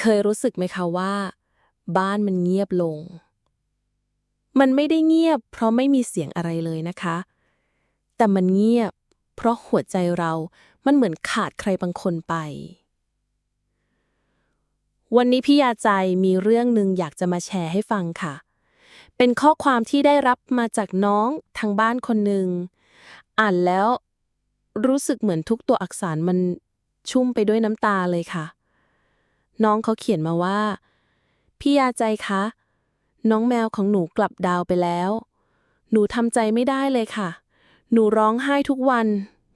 เคยรู้สึกไหมคะว่า บ้านมันเงียบลง มันไม่ได้เงียบ เพราะไม่มีเสียงอะไรเลยนะคะ แต่มันเงียบ เพราะหัวใจเรา มันเหมือนขาดใครบางคนไป วันนี้พี่ยาใจมีเรื่องหนึ่งอยากจะมาแชร์ให้ฟังค่ะ เป็นข้อความที่ได้รับมาจากน้องทางบ้านคนหนึ่ง อ่านแล้วรู้สึกเหมือนทุกตัวอักษรมันชุ่มไปด้วยน้ำตาเลยค่ะ น้องเขาเขียนมาว่า พี่ยาใจคะ น้องแมวของหนูกลับดาวไปแล้ว หนูทำใจไม่ได้เลยค่ะ หนูร้องไห้ทุกวัน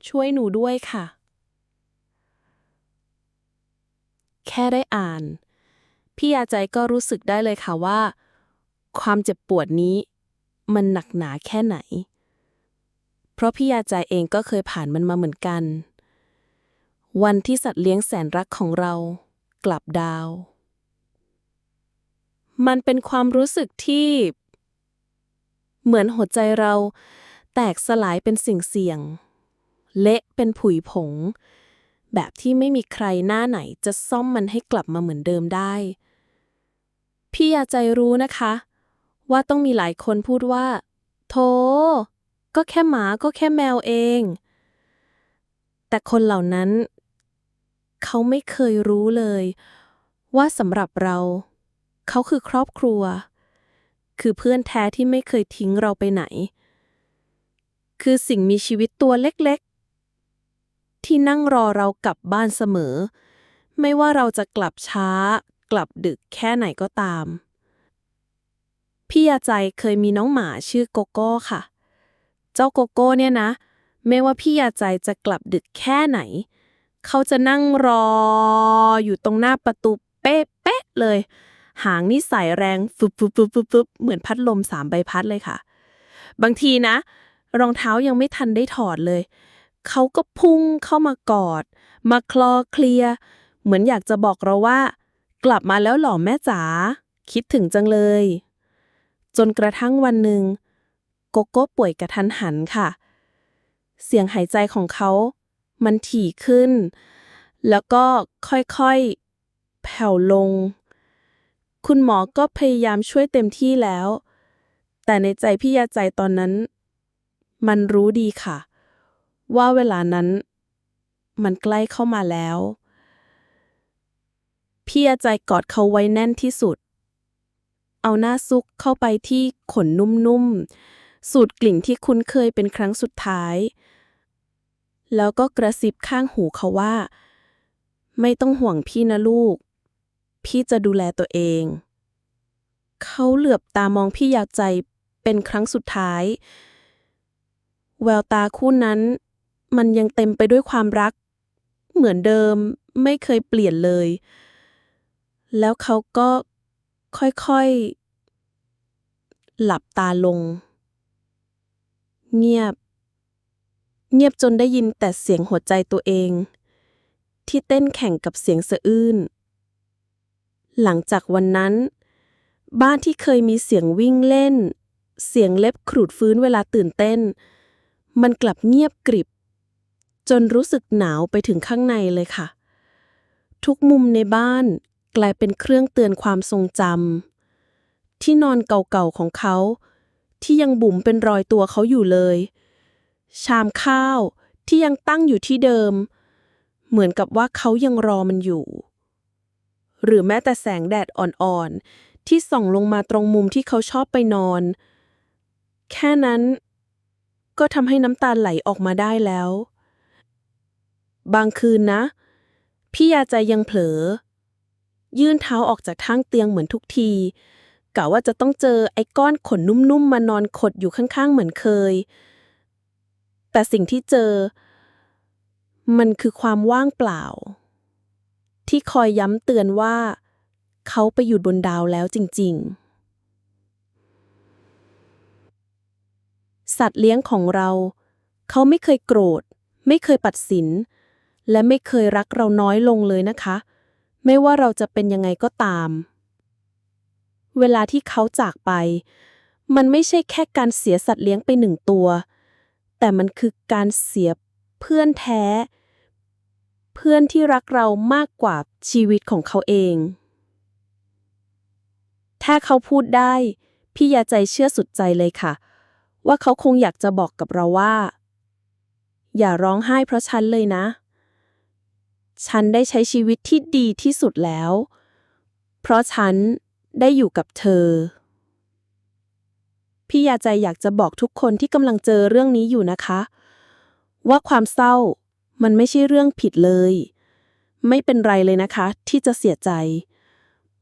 ช่วยหนูด้วยค่ะ แค่ได้อ่าน พี่ยาใจก็รู้สึกได้เลยค่ะว่า ความเจ็บปวดนี้ มันหนักหนาแค่ไหน เพราะพี่ยาใจเองก็เคยผ่านมันมาเหมือนกัน วันที่สัตว์เลี้ยงแสนรักของเรา กลับดาว มันเป็นความรู้สึกที่ เหมือนหัวใจเราแตกสลายเป็นสิ่งเสี่ยง เละเป็นผุยผง แบบที่ไม่มีใครหน้าไหนจะซ่อมมันให้กลับมาเหมือนเดิมได้ พี่ยาใจรู้นะคะ ว่าต้องมีหลายคนพูดว่า โธก็แค่หมาก็แค่แมวเอง แต่คนเหล่านั้น เขาไม่เคยรู้เลย ว่าสำหรับเรา เขาคือครอบครัว คือเพื่อนแท้ที่ไม่เคยทิ้งเราไปไหน คือสิ่งมีชีวิตตัวเล็กๆ ที่นั่งรอเรากลับบ้านเสมอ ไม่ว่าเราจะกลับช้า กลับดึกแค่ไหนก็ตาม พี่ยาใจเคยมีน้องหมาชื่อโกโก้ค่ะ เจ้าโกโก้เนี่ยนะ ไม่ว่าพี่ยาใจจะกลับดึกแค่ไหน เขาจะนั่งรออยู่ตรงหน้าประตูเป๊ะๆเลย หางนี่ใส่แรงฟึบฟึบฟึบฟึบฟึบเหมือนพัดลมสามใบพัดเลยค่ะ บางทีนะ รองเท้ายังไม่ทันได้ถอดเลย เขาก็พุ่งเข้ามากอด มาคลอเคลีย เหมือนอยากจะบอกเราว่า กลับมาแล้วเหรอแม่จ๋าคิดถึงจังเลย จนกระทั่งวันหนึ่งโกโก้ป่วยกระทันหันค่ะ เสียงหายใจของเขา มันถี่ขึ้น แล้วก็ค่อยๆ แผ่วลง คุณหมอก็พยายามช่วยเต็มที่แล้ว แต่ในใจพี่ยาใจตอนนั้น มันรู้ดีค่ะ ว่าเวลานั้น มันใกล้เข้ามาแล้ว พี่ยาใจกอดเขาไว้แน่นที่สุด เอาหน้าซุกเข้าไปที่ขนนุ่มๆ สูดกลิ่นที่คุ้นเคยเป็นครั้งสุดท้าย แล้วก็กระซิบข้างหูเขาว่า ไม่ต้องห่วงพี่นะลูก พี่จะดูแลตัวเอง เขาเหลือบตามองพี่ยาใจเป็นครั้งสุดท้าย แววตาคู่นั้น มันยังเต็มไปด้วยความรัก เหมือนเดิมไม่เคยเปลี่ยนเลย แล้วเขาก็ค่อยๆ หลับตาลง เงียบ เงียบจนได้ยินแต่เสียงหัวใจตัวเอง ที่เต้นแข่งกับเสียงสะอื้น หลังจากวันนั้น บ้านที่เคยมีเสียงวิ่งเล่น เสียงเล็บขรูดฟื้นเวลาตื่นเต้น มันกลับเงียบกริบ จนรู้สึกหนาวไปถึงข้างในเลยค่ะ ทุกมุมในบ้านกลายเป็นเครื่องเตือนความทรงจำที่นอนเก่าๆของเขา ที่ยังบุ๋มเป็นรอยตัวเขาอยู่เลย ชามข้าวที่ยังตั้งอยู่ที่เดิม เหมือนกับว่าเขายังรอมันอยู่ หรือแม้แต่แสงแดดอ่อนๆ ที่ส่องลงมาตรงมุมที่เขาชอบไปนอน แค่นั้น ก็ทำให้น้ำตาไหลออกมาได้แล้ว บางคืนนะ พี่ยาใจยังเผลอ ยื่นเท้าออกจากทางเตียงเหมือนทุกทีกะว่าจะต้องเจอไอ้ก้อนขนนุ่มๆมานอนขดอยู่ข้างๆ เหมือนเคย แต่สิ่งที่เจอ มันคือความว่างเปล่า ที่คอยย้ำเตือนว่า เขาไปอยู่บนดาวแล้วจริง ๆ สัตว์เลี้ยงของเรา เขาไม่เคยโกรธ ไม่เคยปัดสิน และไม่เคยรักเราน้อยลงเลยนะคะ ไม่ว่าเราจะเป็นยังไงก็ตาม เวลาที่เขาจากไป มันไม่ใช่แค่การเสียสัตว์เลี้ยงไปหนึ่งตัว แต่มันคือการเสียเพื่อนแท้ เพื่อนที่รักเรามากกว่าชีวิตของเขาเอง ถ้าเขาพูดได้ พี่ยาใจเชื่อสุดใจเลยค่ะ ว่าเขาคงอยากจะบอกกับเราว่า อย่าร้องไห้เพราะฉันเลยนะ ฉันได้ใช้ชีวิตที่ดีที่สุดแล้ว เพราะฉันได้อยู่กับเธอ พี่ยาใจอยากจะบอกทุกคนที่กำลังเจอเรื่องนี้อยู่นะคะ ว่าความเศร้ามันไม่ใช่เรื่องผิดเลย ไม่เป็นไรเลยนะคะ ที่จะเสียใจ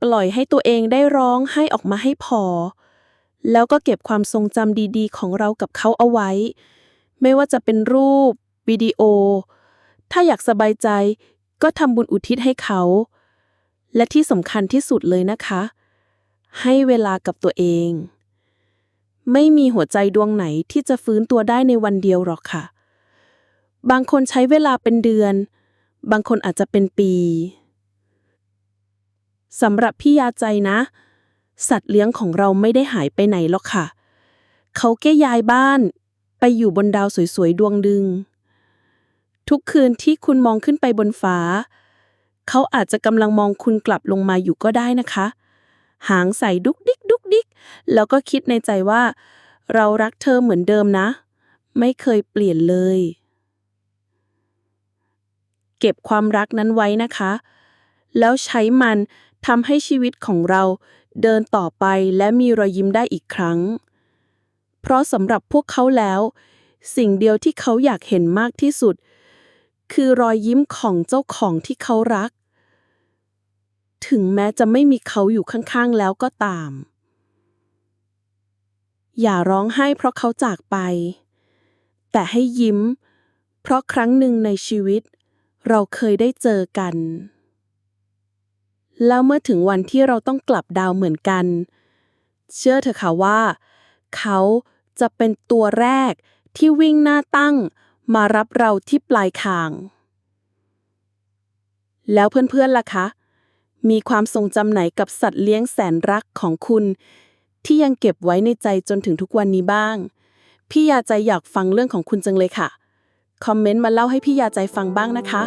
ปล่อยให้ตัวเองได้ร้องให้ออกมาให้พอ แล้วก็เก็บความทรงจำดีๆ ของเรากับเขาเอาไว้ ไม่ว่าจะเป็นรูป วิดีโอ ถ้าอยากสบายใจก็ทำบุญอุทิศให้เขา และที่สำคัญที่สุดเลยนะคะ ให้เวลากับตัวเอง ไม่มีหัวใจดวงไหนที่จะฟื้นตัวได้ในวันเดียวหรอกค่ะ บางคนใช้เวลาเป็นเดือน บางคนอาจจะเป็นปีสำหรับพี่ยาใจนะ สัตว์เลี้ยงของเราไม่ได้หายไปไหนหรอกค่ะ เขาแค่ย้ายบ้านไปอยู่บนดาวสวยๆ ดวงดึง ทุกคืนที่คุณมองขึ้นไปบนฟ้า เขาอาจจะกำลังมองคุณกลับลงมาอยู่ก็ได้นะคะ หางใส่ดุกดิกดุกดิก แล้วก็คิดในใจว่า เรารักเธอเหมือนเดิมนะ ไม่เคยเปลี่ยนเลย เก็บความรักนั้นไว้นะคะ แล้วใช้มันทำให้ชีวิตของเราเดินต่อไปและมีรอยยิ้มได้อีกครั้ง เพราะสำหรับพวกเขาแล้ว สิ่งเดียวที่เขาอยากเห็นมากที่สุด คือรอยยิ้มของเจ้าของที่เขารัก ถึงแม้จะไม่มีเขาอยู่ข้างๆแล้วก็ตาม อย่าร้องไห้เพราะเขาจากไป แต่ให้ยิ้ม เพราะครั้งหนึ่งในชีวิต เราเคยได้เจอกัน แล้วเมื่อถึงวันที่เราต้องกลับดาวเหมือนกัน เชื่อเถอะค่ะว่า เขาจะเป็นตัวแรกที่วิ่งหน้าตั้งมารับเราที่ปลายคาง แล้วเพื่อนๆล่ะคะ มีความทรงจำไหนกับสัตว์เลี้ยงแสนรักของคุณ ที่ยังเก็บไว้ในใจจนถึงทุกวันนี้บ้าง พี่ยาใจอยากฟังเรื่องของคุณจังเลยค่ะ คอมเมนต์มาเล่าให้พี่ยาใจฟังบ้างนะคะ